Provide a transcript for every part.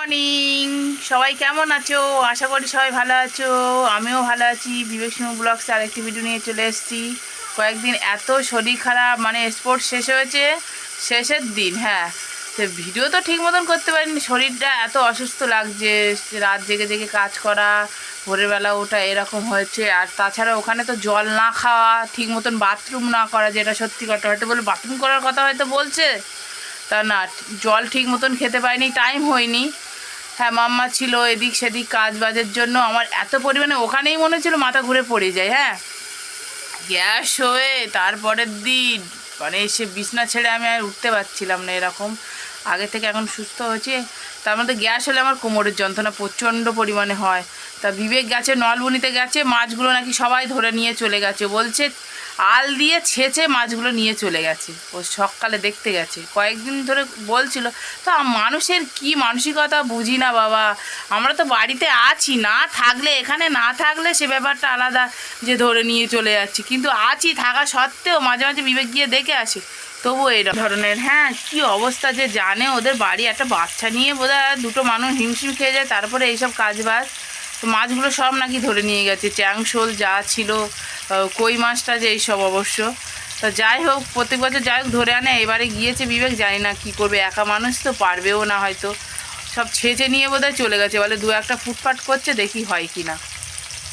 Morning সবাই কেমন আছো? আশা করি সবাই ভালো আছো। আমিও ভালো আছি। বিবেক সিংহ ব্লগস আর একটি ভিডিও নিয়ে চলে এসেছি। কয়েকদিন এত শরীর খারাপ মানে স্পোর্টস শেষ হয়েছে, শেষের দিন হ্যাঁ। তো ভিডিও তো ঠিক মতন করতে পারিনি। শরীরটা এত অসুস্থ লাগছে, রাত জেগে জেগে কাজ করা ভোরেরবেলা ওটা এরকম হয়েছে। আর তাছাড়া ওখানে তো জল না খাওয়া, ঠিক মতন বাথরুম না করা, যেটা সত্যি কথা। হয়তো বলে বাথরুম করার কথা হয়তো বলছে। তা না, জল ঠিক মতন খেতে পারিনি টাইম হয়নি। হ্যাঁ মাম্মা ছিল এদিক সেদিক কাজ বাজের জন্য। আমার এত পরিমাণে ওখানেই মনে ছিল মাথা ঘুরে পড়ে যায় হ্যাঁ? গ্যাস হয়ে তারপরের দিন মানে এসে বিছনা ছেড়ে আমি আর উঠতে পারছিলাম না এরকম। আগে থেকে এখন সুস্থ হয়েছে। তার মধ্যে গ্যাস হলে আমার কোমরের যন্ত্রণা প্রচণ্ড পরিমাণে হয়। তা বিবেক গেছে নলবনিতে গেছে, মাছগুলো নাকি সবাই ধরে নিয়ে চলে গেছে। বলছে, আল দিয়ে ছেঁচে মাছগুলো নিয়ে চলে গেছে। ও সকালে দেখতে গেছে। কয়েকদিন ধরে বলছিল, তো মানুষের কি মানসিকতা? বুঝি না বাবা। আমরা তো বাড়িতে আছি, না থাকলে, এখানে না থাকলে সে ব্যাপারটা আলাদা যে ধরে নিয়ে চলে যাচ্ছি। কিন্তু আছি থাকা সত্ত্বেও মাঝে মাঝে বিবেক গিয়ে দেখে আসে তবু এই ধরনের হ্যাঁ কি অবস্থা যে জানে, ওদের বাড়ি একটা বাচ্চা নিয়ে বোধহয় দুটো মানুষ হিমশিম খেয়ে যায়, তারপরে এইসব কাজ বাজ তো মাছগুলো সব নাকি ধরে নিয়ে গেছে, চ্যাং শোল যা ছিল কই মাছটা যে এইসব অবশ্য। তা যাই হোক, প্রত্যেক বছর যাই হোক, ধরে আনে, এবারে গিয়েছে বিবেক, জানি না কি করবে, একা মানুষ তো পারবেও না হয়তো। সব ছেঁচে নিয়ে বোধহয় চলে গেছে, বলে দু একটা ফুটফাট করছে, দেখি হয় কি না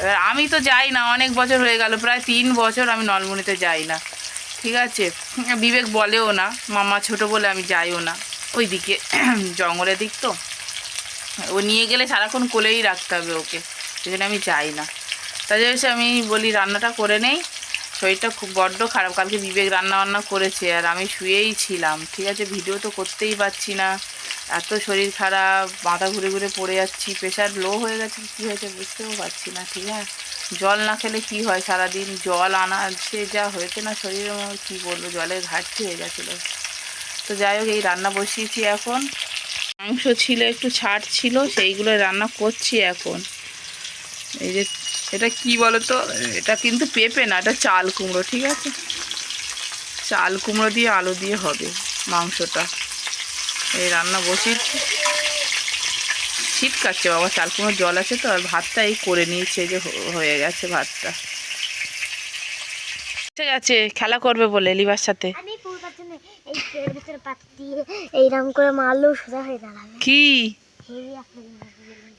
এবার আমি তো যাই না, অনেক বছর হয়ে গেল, প্রায় তিন বছর আমি নলমুনিতে যাই না। ঠিক আছে? বিবেক বলেও না, মামা ছোট বলে আমি যাইও না। ওই দিকে জঙ্গলের দিক তো। ও নিয়ে গেলে সারাক্ষণ কোলেই রাখতে হবে ওকে, সেই জন্য আমি যাই না। তাই জন্য আমি বলি, রান্নাটা করে নেই। শরীরটা খুব বড্ড খারাপ। কালকে বিবেক রান্না বান্না করেছে আর আমি শুয়েই ছিলাম। ঠিক আছে, ভিডিও তো করতেই পারছি না। এত শরীর খারাপ, মাথা ঘুরে ঘুরে পড়ে যাচ্ছি, প্রেশার লো হয়ে গেছে, কী হয়েছে বুঝতেও পারছি না, ঠিক আছে? জল না খেলে কি হয়? সারাদিন জল আনা সে যা হয়েছে না মধ্যে কী বলব? জলের ঘাটতি হয়ে গেছিল। তো যাই হোক, এই রান্না বসিয়েছি এখন। মাংস ছিল, একটু ছাড় ছিল, সেইগুলো রান্না করছি এখন। এই যে, এটা কি বলো তো এটা কিন্তু পেঁপে না, এটা চাল কুমড়ো, ঠিক আছে? চাল কুমড়ো দিয়ে আলু দিয়ে হবে মাংসটা। এই রান্না বসিয়েছি। শীত কাটছে বাবা চাল কুমড়োর জল আছে তো আর ভাতটা এই করে নিয়েছে যে হয়ে গেছে ভাতটা। ঠিক আছে খেলা করবে বলে লিবার সাথে। কি?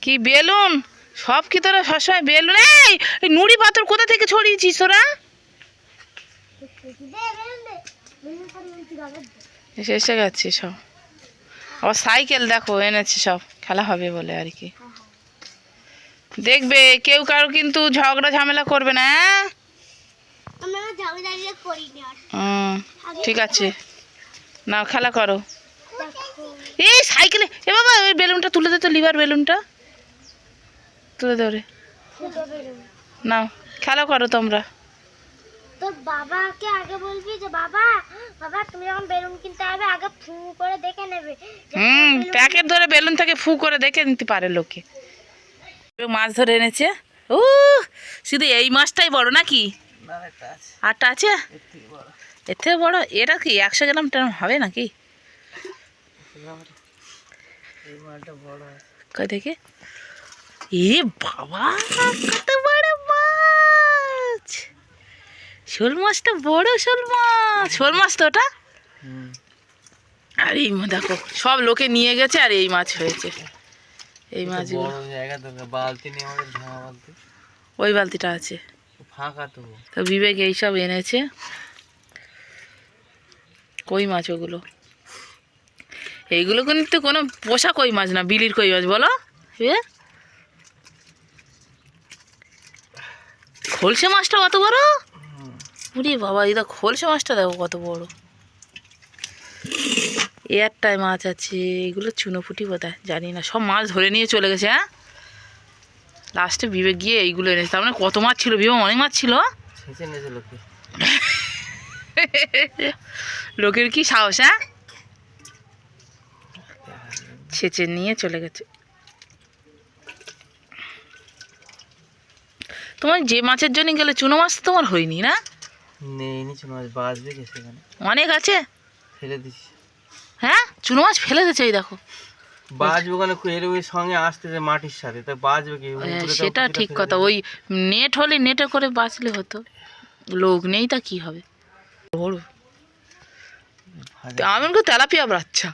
কি বেলুন? সব কি তোরা সবসময় বেলুন? এই নুড়ি পাথর কোথা থেকে ছড়িয়েছিস তোরা? এসে গেছে সব। আবার সাইকেল দেখো এনেছে সব। খেলা হবে বলে আর কি। দেখবে কেউ কারও কিন্তু ঝগড়া ঝামেলা করবে না ঠিক আছে। না খেলা করো। এই সাইকেলে এ বাবা ওই বেলুনটা তুলে দে তো লিভার বেলুনটা। তুলে বেলুন। নাও খেলা করো তোমরা। তোর বাবাকে আগে বলবি যে বাবা বাবা তুমি যখন বেলুন কিনতে হবে আগে ফু করে দেখে নেবে। হুম প্যাকেট ধরে বেলুন থেকে ফু করে দেখে নিতে পারে লোকে। মাছ ধরে এনেছে। ও শুধু এই মাছটাই বড় নাকি? আরটা আছে। এর থেকে বড়। এটা কি একশো গ্রাম টাম হবে নাকি? কই দেখে। এ বাবা কত বড় মাছ! শোল মাছটা বড় শোল মাছ শোল মাছ তো ওটা? আর এই দেখো সব লোকে নিয়ে গেছে আর এই মাছ হয়েছে। এই তো বালতি ওই বালতিটা আছে। ফাঁকা তো। তো বিবেক এইসব এনেছে। কই মাছ ওগুলো? এইগুলো কিন্তু কোনো পোষা কই মাছ না বিলির কই মাছ বলো। খোলসে মাছটা কত বড়? উরে বাবা এটা খোলসে মাছটা দেখো কত বড়। এয়ারটায় মাছ আছে এগুলো চুনোপুটি বোধ হয় জানি না সব মাছ ধরে নিয়ে চলে গেছে হ্যাঁ? লাস্টে বিবেক গিয়ে এইগুলো এনেছে তার মানে কত মাছ ছিল বিবেক অনেক মাছ ছিল? লোকের কি সাহস হ্যাঁ? ছেঁচে নিয়ে চলে গেছে। তোমার যে মাছের জন্য গেলে চুনো মাছ তোমার হয়নি না? নেই চুনো মাছ বাঁচবে কে সেখানে? অনেক আছে? ফেলে দিছি। হ্যাঁ? চুনো মাছ ফেলে দিচ্ছে এই দেখো। বাজবে ওখানে এর ওই সঙ্গে আসতেছে মাটির সাথে তা বাজবে কি? হ্যাঁ, তো সেটা ঠিক কথা। ওই নেট হলে নেটে করে বাঁচলে হতো। লোক নেই তা কি হবে? বড় ভাজা। আমাকে তেলাপিয়া বাচ্চা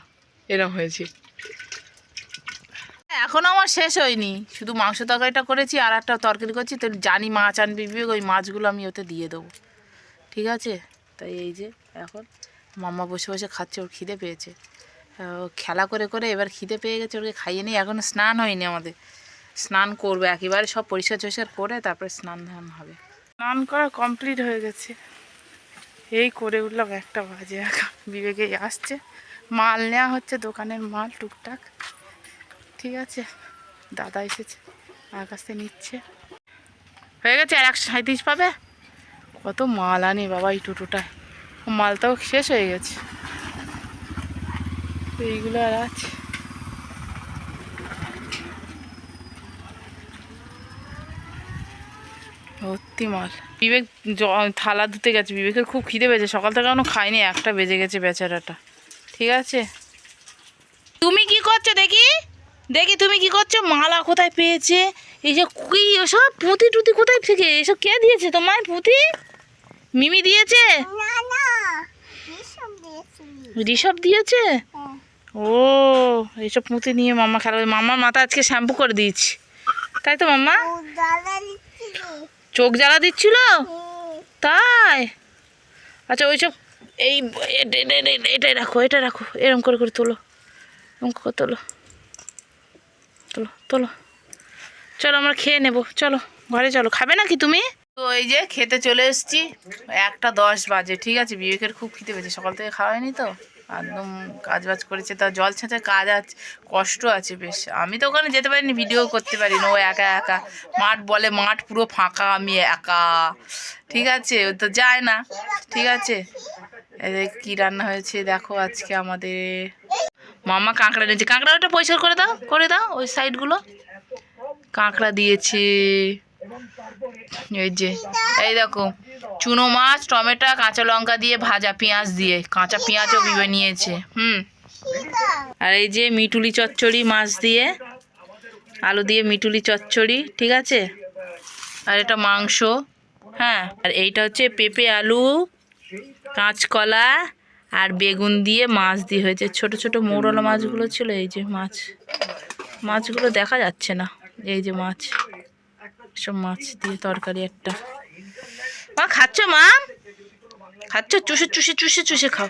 এরকম হয়েছে। এখন আমার শেষ হয়নি। শুধু মাংস তরকারিটা করেছি আর একটা তরকারি করছি তো জানি মাছ আনবি ওই মাছগুলো আমি ওতে দিয়ে দেবো। ঠিক আছে? তাই এই যে এখন মাম্মা বসে বসে খাচ্ছে, ওর খিদে পেয়েছে। ও খেলা করে করে এবার খিদে পেয়ে গেছে, ওকে খাইয়ে নিই এখনও স্নান হয়নি আমাদের। স্নান করবে, একেবারে সব পরিষ্কার টরিষ্কার করে তারপরে স্নান ধান হবে। স্নান করা কমপ্লিট হয়ে গেছে। এই করে উঠলাম, একটা বাজে এখন বিবেকে আসছে। মাল নেওয়া হচ্ছে দোকানের মাল, টুকটাক। ঠিক আছে, দাদা এসেছে থেকে নিচ্ছে। হয়ে গেছে, আর একশো সাঁত্রিশ পাবে? কত মাল আনি বাবা এই টোটোটায়। মালটাও শেষ হয়ে গেছে। এইগুলো আর আছে। ভর্তি মাল। বিবেক থালা ধুতে গেছে। বিবেকের খুব খিদে পেয়েছে। সকাল থেকে এখনও খায়নি। একটা বেজে গেছে বেচারাটা। ঠিক আছে? তুমি কি করছ দেখি? দেখি তুমি কি করছ? মালা কোথায় পেয়েছে? এই যে কি ওসব পুঁতি টুতি কোথায় থেকে? এসব কে দিয়েছে তোমায় পুঁতি? মিমি দিয়েছে? ঋষভ দিয়েছে হ্যাঁ। ও এইসব পুঁতি নিয়ে মাম্মা খেলা মাম্মার মাথা আজকে শ্যাম্পু করে দিয়েছি। তাই তো মাম্মা? চোখ জ্বালা দিচ্ছিল? তাই? আচ্ছা ওইসব এই এটাই রাখো এটা রাখো এরম করে করে তোলো। এরম করে তোলো। তোলো তোলো। চলো আমরা খেয়ে নেব। চলো ঘরে চলো। খাবে নাকি তুমি? তো এই যে খেতে চলে এসেছি। একটা দশ বাজে, ঠিক আছে? বিবেকের খুব খিদে পেয়েছে, সকাল থেকে খাওয়া হয়নি তো? একদম কাজ বাজ করেছে, তা জল ছেঁচে কাজ আছে কষ্ট আছে বেশ। আমি তো ওখানে যেতে পারিনি, ভিডিও করতে পারি না ও একা একা। মাঠ বলে মাঠ পুরো ফাঁকা, আমি একা। ঠিক আছে? ও তো যায় না, ঠিক আছে? কী রান্না হয়েছে, দেখো আজকে আমাদের। মামা কাঁকড়া নিয়েছে কাঁকড়া ওটা পরিষ্কার করে দাও করে দাও ওই সাইডগুলো কাঁকড়া দিয়েছে। এই যে, এই দেখো, চুনো মাছ, টমেটো, কাঁচা লঙ্কা দিয়ে ভাজা পেঁয়াজ দিয়ে, কাঁচা পেঁয়াজও বিবে নিয়েছে, হুম। আর এই যে মিটুলি চচ্চড়ি মাছ দিয়ে, আলু দিয়ে মিটুলি চচ্চড়ি, ঠিক আছে? আর এটা মাংস হ্যাঁ। আর এইটা হচ্ছে পেঁপে আলু, কাঁচকলা আর বেগুন দিয়ে মাছ দিয়ে হয়েছে। ছোট ছোট মৌরলা মাছগুলো ছিল, এই যে মাছ। মাছগুলো দেখা যাচ্ছে না, এই যে মাছ। সব মাছ দিয়ে তরকারি একটা। মা, খাচ্ছ মা? খাচ্ছ? চুষে চুষে চুষে চুষে খাও।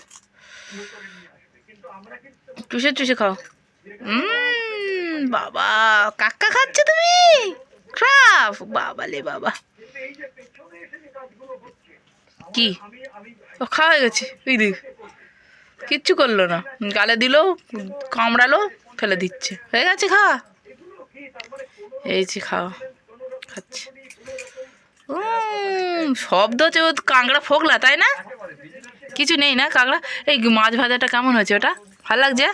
চুষে চুষে খাও। বাবা কাকা খাচ্ছ তুমি? ক্রাফ, বাবা লে বাবা। কি? ও, খাওয়া হয়ে গেছে। ওই দেখ। কিচ্ছু করল না। গালে দিল, কামড়ালো, ফেলে দিচ্ছে। হয়ে গেছে খাওয়া? এই যে খাওয়া। উম, শব্দ হচ্ছে ও কাঁকড়া ফোকলা তাই না? কিছু নেই না কাঁকড়া? এই মাছ ভাজাটা কেমন হয়েছে ওটা? ভালো লাগছে?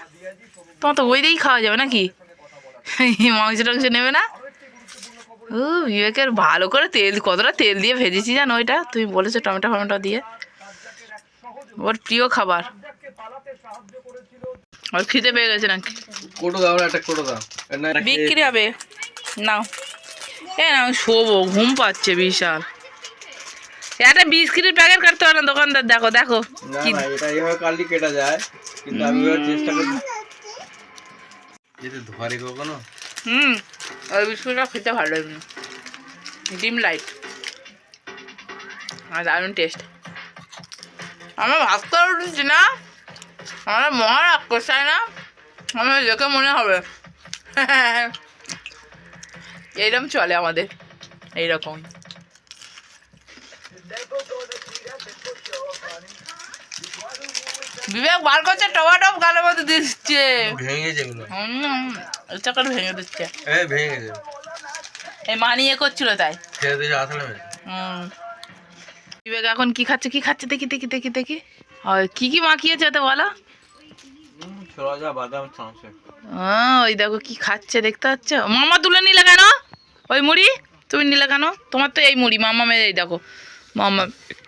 তোমার তো ওই দিয়েই খাওয়া যাবে নাকি? মাংস টাংস নেবে না? ও বিবেকের ভালো করে তেল কতটা তেল দিয়ে ভেজেছি জানো ওইটা তুমি বলেছ টমেটো ফমেটো দিয়ে। ওর প্রিয় খাবার। ওর খিদে পেয়ে গেছে নাকি? কোটো দাও না একটা কোটো দাও। না বিক্রি হবে। নাও। এ না শোবো ঘুম পাচ্ছে বিশাল। একটা বিস্কিটের প্যাকেট কাটতে পারে না দোকানদার দেখো দেখো না কি না এটা এইভাবে কাটলে কেটে যায় কিন্তু আমি চেষ্টা করি। যদি ধরে কখনো? হুম ওই বিস্কুটটা খেতে ভালো লাগে না। ডিম লাইট আর দারুণ টেস্ট আমার উঠেছি না আমার মহা রাগ করছে না আমার দেখে মনে হবে। এইরকম চলে আমাদের। এইরকম বিবেক বার করছে টমাটো গালের মধ্যে দিচ্ছে। ভেঙে গেছে ইচ্ছা করে ভেঙে দিচ্ছে। এই ভেঙে গেছে এই মা করছিল তাই। খেয়ে দিয়েছে আসলে হুম। বিবেক এখন কি খাচ্ছে কি খাচ্ছে দেখি দেখি দেখি দেখি। আর কি কি মাখিয়েছে ওতে বলো? বাদাম ওই দেখো কি খাচ্ছে দেখতে পাচ্ছ? মামা তুলে নিলে কেন? ওই মুড়ি? তুমি নিলে কেন? তোমার তো এই মুড়ি মামা এই দেখো। মামা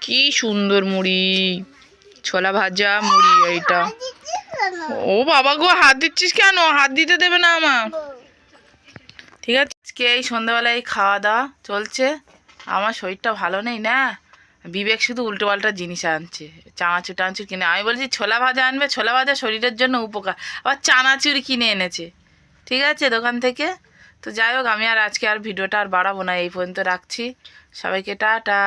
কি সুন্দর মুড়ি। ছোলা ভাজা মুড়ি এইটা। ও বাবা গো, হাত দিচ্ছিস কেন? হাত দিতে দেবে না আমার ঠিক আছে, আজকে এই সন্ধ্যাবেলায় খাওয়া দাওয়া চলছে। আমার শরীরটা ভালো নেই না। বিবেক শুধু উল্টো পাল্টা জিনিস আনছে। চানাচুর টানাচুর কিনে আমি বলছি, ছোলা ভাজা আনবে? ছোলা ভাজা শরীরের জন্য উপকার। আবার চানাচুর কিনে এনেছে। ঠিক আছে, দোকান থেকে? তো যাই হোক, আমি আর আজকে আর ভিডিওটা আর বাড়াবো না, এই পর্যন্ত রাখছি। সবাইকে টাটা।